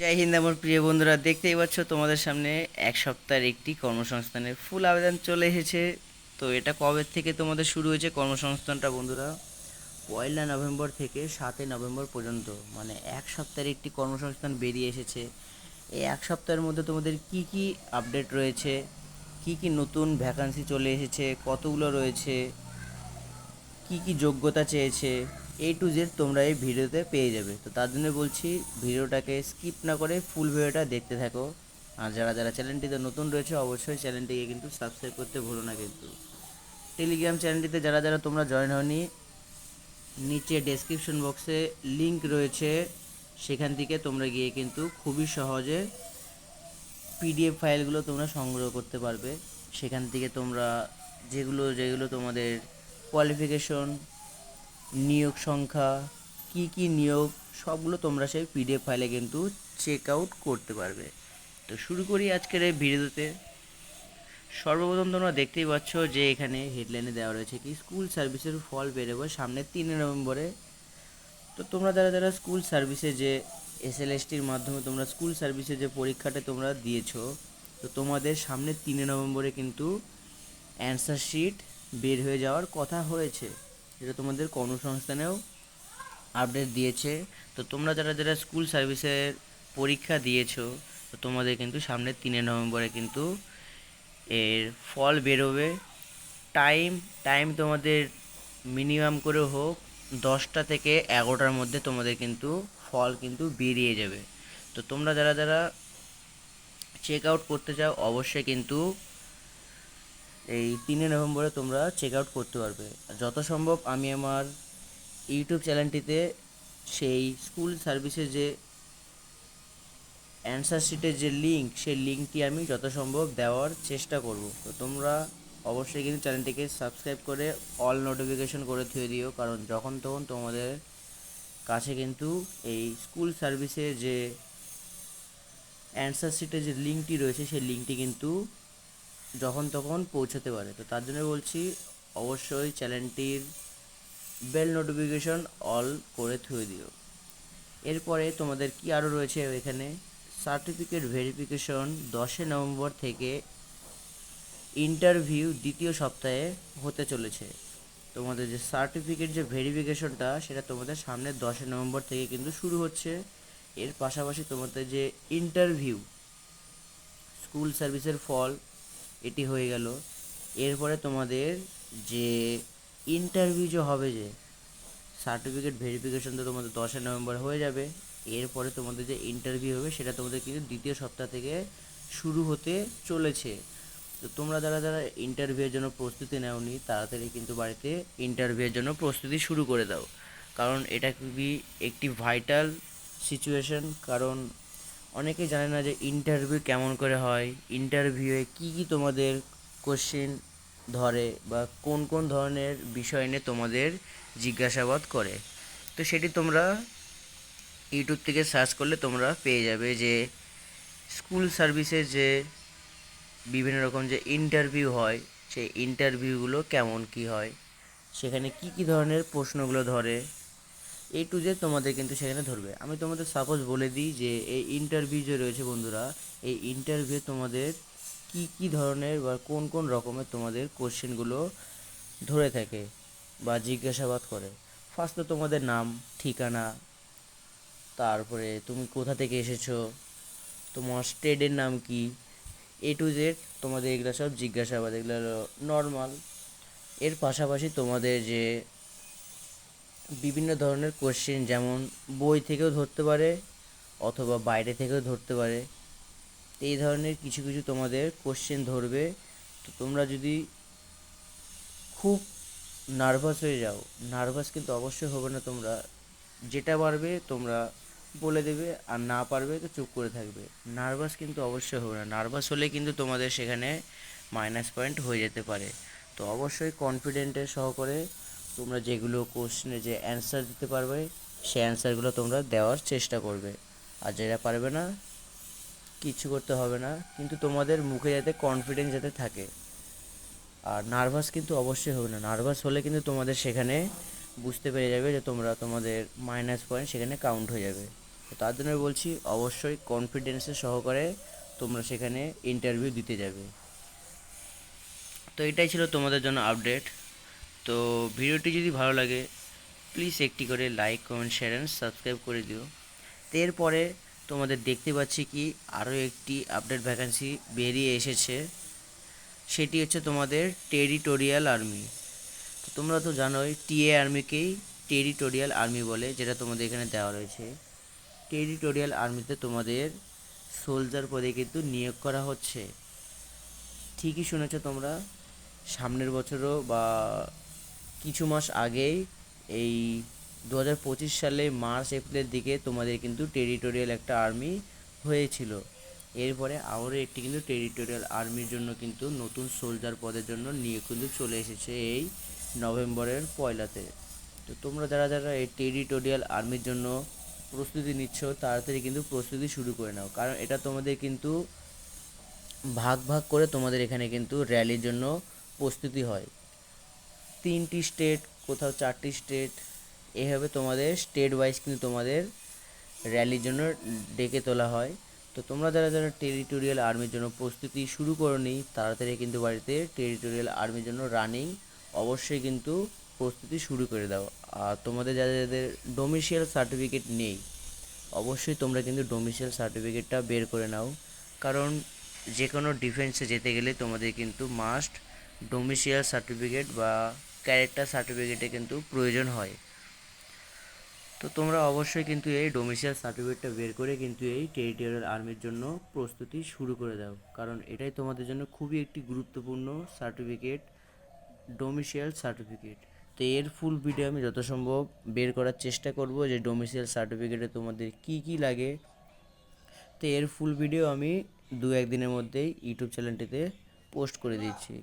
জয় হিন্দ আমার প্রিয় বন্ধুরা, দেখতেই পাচ্ছ তোমাদের সামনে এক সপ্তাহের একটি কর্মসংস্থানের ফুল আবেদন চলে এসেছে। তো এটা কবে থেকে তোমাদের শুরু হয়েছে কর্মসংস্থানটা বন্ধুরা? পয়লা নভেম্বর থেকে সাতই নভেম্বর পর্যন্ত মানে এক সপ্তাহের একটি কর্মসংস্থান বেরিয়ে এসেছে। এই এক সপ্তাহের মধ্যে তোমাদের কি কি আপডেট রয়েছে? কি কি নতুন ভ্যাকান্সি চলে এসেছে? কতগুলো রয়েছে? কি কি যোগ্যতা চেয়েছে? এ টু জেড তোমরা এই ভিডিওতে পেয়ে যাবে। তো তার জন্য বলছি, ভিডিওটাকে স্কিপ না করে ফুল ভিডিওটা দেখতে থাকো। আর যারা যারা চ্যানেলটিতে নতুন রয়েছে, অবশ্যই চ্যানেলটিকে কিন্তু সাবস্ক্রাইব করতে ভুলো না কিন্তু। টেলিগ্রাম চ্যানেলটিতে যারা যারা তোমরা জয়েন হওনি, নিচে ডেসক্রিপশন বক্সে লিংক রয়েছে। সেখান থেকে তোমরা গিয়ে কিন্তু খুবই সহজে পিডিএফ ফাইলগুলো তোমরা সংগ্রহ করতে পারবে। সেখান থেকে তোমরা যেগুলো যেগুলো তোমাদের কোয়ালিফিকেশন নিয়োগ সংখ্যা, কি কি নিয়োগ, সবগুলো তোমরা সেই পিডিএফ ফাইলে কিন্তু চেক আউট করতে পারবে। তো শুরু করি আজকের এই ভিডিওতে। সর্বপ্রথম তোমরা দেখতেই পাচ্ছ যে এখানে হেডলাইনে দেওয়া রয়েছে কি স্কুল সার্ভিসের ফল বেরোবে সামনে তিন নভেম্বরে। তো তোমরা যারা যারা স্কুল সার্ভিসে যে এসএলএসটির মাধ্যমে তোমরা স্কুল সার্ভিসে যে পরীক্ষাটা তোমরা দিয়েছ, তো তোমাদের সামনে তিন নভেম্বরে কিন্তু অ্যান্সার শিট বের হয়ে যাওয়ার কথা হয়েছে। যেটা তোমাদের কর্মসংস্থানেও আপডেট দিয়েছে। তো তোমরা যারা যারা স্কুল সার্ভিসের পরীক্ষা দিয়েছ, তো তোমাদের কিন্তু সামনে তিনে নভেম্বরে কিন্তু এর ফল বেরোবে। টাইম টাইম তোমাদের মিনিমাম করে হোক দশটা থেকে এগারোটার মধ্যে তোমাদের কিন্তু ফল কিন্তু বেরিয়ে যাবে। তো তোমরা যারা যারা চেক আউট করতে চাও, অবশ্যই কিন্তু এই তিনে নভেম্বরে তোমরা চেক আউট করতে পারবে। যত সম্ভব আমি আমার ইউটিউব চ্যানেলটিতে সেই স্কুল সার্ভিসের যে অ্যান্সার শিটের যে লিঙ্ক সেই লিঙ্কটি আমি যত সম্ভব দেওয়ার চেষ্টা করব। তো তোমরা অবশ্যই কিন্তু চ্যানেলটিকে সাবস্ক্রাইব করে অল নোটিফিকেশন করে থুয়ে দিও, কারণ যখন তখন তোমাদের কাছে কিন্তু এই স্কুল সার্ভিসের যে অ্যান্সার শিটের যে লিঙ্কটি রয়েছে, সেই লিঙ্কটি কিন্তু যখন তখন পৌঁছাতে পারে। তো তার জন্য বলছি, অবশ্যই চ্যানেলটির বেল নোটিফিকেশন অল করে থুয়ে দিও। এরপরে তোমাদের কি আরও রয়েছে এখানে? সার্টিফিকেট ভেরিফিকেশন দশই নভেম্বর থেকে ইন্টারভিউ দ্বিতীয় সপ্তাহে হতে চলেছে। তোমাদের যে সার্টিফিকেট যে ভেরিফিকেশনটা, সেটা তোমাদের সামনে দশই নভেম্বর থেকে কিন্তু শুরু হচ্ছে। এর পাশাপাশি তোমাদের যে ইন্টারভিউ, স্কুল সার্ভিসের ফল এটি হয়ে গেল। এরপরে তোমাদের যে ইন্টারভিউ যে হবে যে সার্টিফিকেট ভেরিফিকেশন তো তোমাদের দশই নভেম্বর হয়ে যাবে। এরপরে তোমাদের যে ইন্টারভিউ হবে সেটা তোমাদের কিন্তু দ্বিতীয় সপ্তাহ থেকে শুরু হতে চলেছে। তো তোমরা যারা যারা ইন্টারভিউয়ের জন্য প্রস্তুতি নেওনি, তাড়াতাড়ি কিন্তু বাড়িতে ইন্টারভিউয়ের জন্য প্রস্তুতি শুরু করে দাও। কারণ এটা খুবই একটি ভাইটাল সিচুয়েশন কারণ অনেকেই জানে না যে ইন্টারভিউ কেমন করে হয় ইন্টারভিউয়ে কী কী তোমাদের কোশ্চেন ধরে বা কোন কোন ধরনের বিষয় নিয়ে তোমাদের জিজ্ঞাসাবাদ করে। তো সেটি তোমরা ইউটিউব থেকে সার্চ করলে তোমরা পেয়ে যাবে যে স্কুল সার্ভিসের যে বিভিন্ন রকম যে ইন্টারভিউ হয়, সেই ইন্টারভিউগুলো কেমন কি হয়, সেখানে কি কি ধরনের প্রশ্নগুলো ধরে এ টু জেড তোমাদের কিন্তু সেখানে ধরবে। আমি তোমাদের সাপোজ বলে দিই যে, এই ইন্টারভিউ যে রয়েছে বন্ধুরা, এই ইন্টারভিউ তোমাদের কি কি ধরনের বা কোন কোন রকমের তোমাদের কোশ্চেনগুলো ধরে থাকে বা জিজ্ঞাসাবাদ করে। ফার্স্ট তো তোমাদের নাম, ঠিকানা, তারপরে তুমি কোথা থেকে এসেছ, তোমার স্টেটের নাম কি এ টু জেড তোমাদের এগুলো সব জিজ্ঞাসাবাদ, এগুলো নর্মাল এর পাশাপাশি তোমাদের যে বিভিন্ন ধরনের কোশ্চেন যেমন বই থেকেও ধরতে পারে অথবা বাইরে থেকেও ধরতে পারে। এই ধরনের কিছু কিছু তোমাদের কোশ্চেন ধরবে। তো তোমরা যদি খুব নার্ভাস হয়ে যাও নার্ভাস কিন্তু অবশ্যই হবে না তোমরা। যেটা পারবে তোমরা বলে দেবে, আর না পারবে তো চুপ করে থাকবে। নার্ভাস কিন্তু অবশ্যই হবে না। নার্ভাস হলে কিন্তু তোমাদের সেখানে মাইনাস পয়েন্ট হয়ে যেতে পারে। তো অবশ্যই কনফিডেন্টের সহকারে তোমরা যেগুলো কোশ্চেনে যে অ্যান্সার দিতে পারবে, সেই অ্যান্সারগুলো তোমরা দেওয়ার চেষ্টা করবে। আর যেটা পারবে না কিচ্ছু করতে হবে না। কিন্তু তোমাদের মুখে যাতে কনফিডেন্স যাতে থাকে। আর নার্ভাস কিন্তু অবশ্যই হবে না। নার্ভাস হলে কিন্তু তোমাদের সেখানে বুঝতে পেরে যাবে যে তোমরা তোমাদের মাইনাস পয়েন্ট সেখানে কাউন্ট হয়ে যাবে। তো তার জন্য বলছি, অবশ্যই কনফিডেন্সের সহকারে তোমরা সেখানে ইন্টারভিউ দিতে যাবে। তো এটাই ছিল তোমাদের জন্য আপডেট তো ভিডিওটি যদি ভালো লাগে প্লিজ একটি করে like comment share and subscribe করে দিও। তো এরপরে তোমাদের দেখতে পাচ্ছি কি আরও একটি আপডেট ভ্যাকান্সি বেরিয়ে এসেছে। সেটি হচ্ছে তোমাদের টেরিটোরিয়াল আর্মি তোমরা তো জানোই টিএ আর্মিকেই টেরিটোরিয়াল আর্মি বলে, যেটা তোমাদের এখানে দেওয়া রয়েছে। টেরিটোরিয়াল আর্মিতে তোমাদের সোলজার পদে কিন্তু নিয়োগ করা হচ্ছে। ঠিকই শুনেছো তোমরা, সামনের বছরও বা কিছু মাস আগেই এই দু হাজার পঁচিশ সালে মার্চ, এপ্রিলের দিকে তোমাদের কিন্তু টেরিটোরিয়াল একটা আর্মি হয়েছিল। এরপরে আবারও একটি কিন্তু টেরিটোরিয়াল আর্মির জন্য কিন্তু নতুন সোলজার পদের জন্য নিয়োগ কিন্তু চলে এসেছে এই নভেম্বরের পয়লাতে। তো তোমরা যারা যারা এই টেরিটোরিয়াল আর্মির জন্য প্রস্তুতি নিচ্ছ, তাড়াতাড়ি কিন্তু প্রস্তুতি শুরু করে নাও। কারণ এটা তোমাদের কিন্তু ভাগ ভাগ করে তোমাদের এখানে কিন্তু র্যালির জন্য প্রস্তুতি হয়। তিনটি স্টেট, কোথাও চারটি স্টেট, এভাবে তোমাদের স্টেট ওয়াইজ কিন্তু তোমাদের র্যালির জন্য ডেকে তোলা হয়। তো তোমরা যারা যারা টেরিটোরিয়াল আর্মির জন্য প্রস্তুতি শুরু করনি, তাড়াতাড়ি কিন্তু বাড়িতে টেরিটোরিয়াল আর্মির জন্য রানিং অবশ্যই কিন্তু প্রস্তুতি শুরু করে দাও। আর তোমাদের যাদের যাদের ডোমিসিয়াল সার্টিফিকেট নেই, অবশ্যই তোমরা কিন্তু ডোমিসিয়াল সার্টিফিকেটটা বের করে নাও। কারণ যে কোনো ডিফেন্সে যেতে গেলে তোমাদের কিন্তু মাস্ট ডোমিসিয়াল সার্টিফিকেট বা ক্যারেক্টার সার্টিফিকেটে কিন্তু প্রয়োজন হয়। তো তোমরা অবশ্যই কিন্তু এই ডোমিসিয়াল সার্টিফিকেটটা বের করে কিন্তু এই টেরিটোরিয়াল আর্মির জন্য প্রস্তুতি শুরু করে দাও। কারণ এটাই তোমাদের জন্য খুবই একটি গুরুত্বপূর্ণ সার্টিফিকেট ডোমিসিয়াল সার্টিফিকেট তো এর ফুল ভিডিও আমি যত সম্ভব বের করার চেষ্টা করব যে ডোমিসিয়াল সার্টিফিকেটে তোমাদের কি কি লাগে। তো এর ফুল ভিডিও আমি দু একদিনের মধ্যেই ইউটিউব চ্যানেলটিতে পোস্ট করে দিচ্ছি।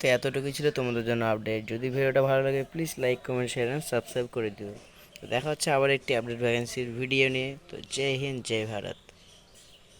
তো এতটুকুই ছিল তোমাদের জন্য আপডেট যদি ভিডিওটা ভালো লাগে please like comment share and subscribe করে দিও। তো দেখা হচ্ছে আবার একটি আপডেট ভ্যাকেন্সির ভিডিও নিয়ে। তো জয় হিন্দ, জয় ভারত।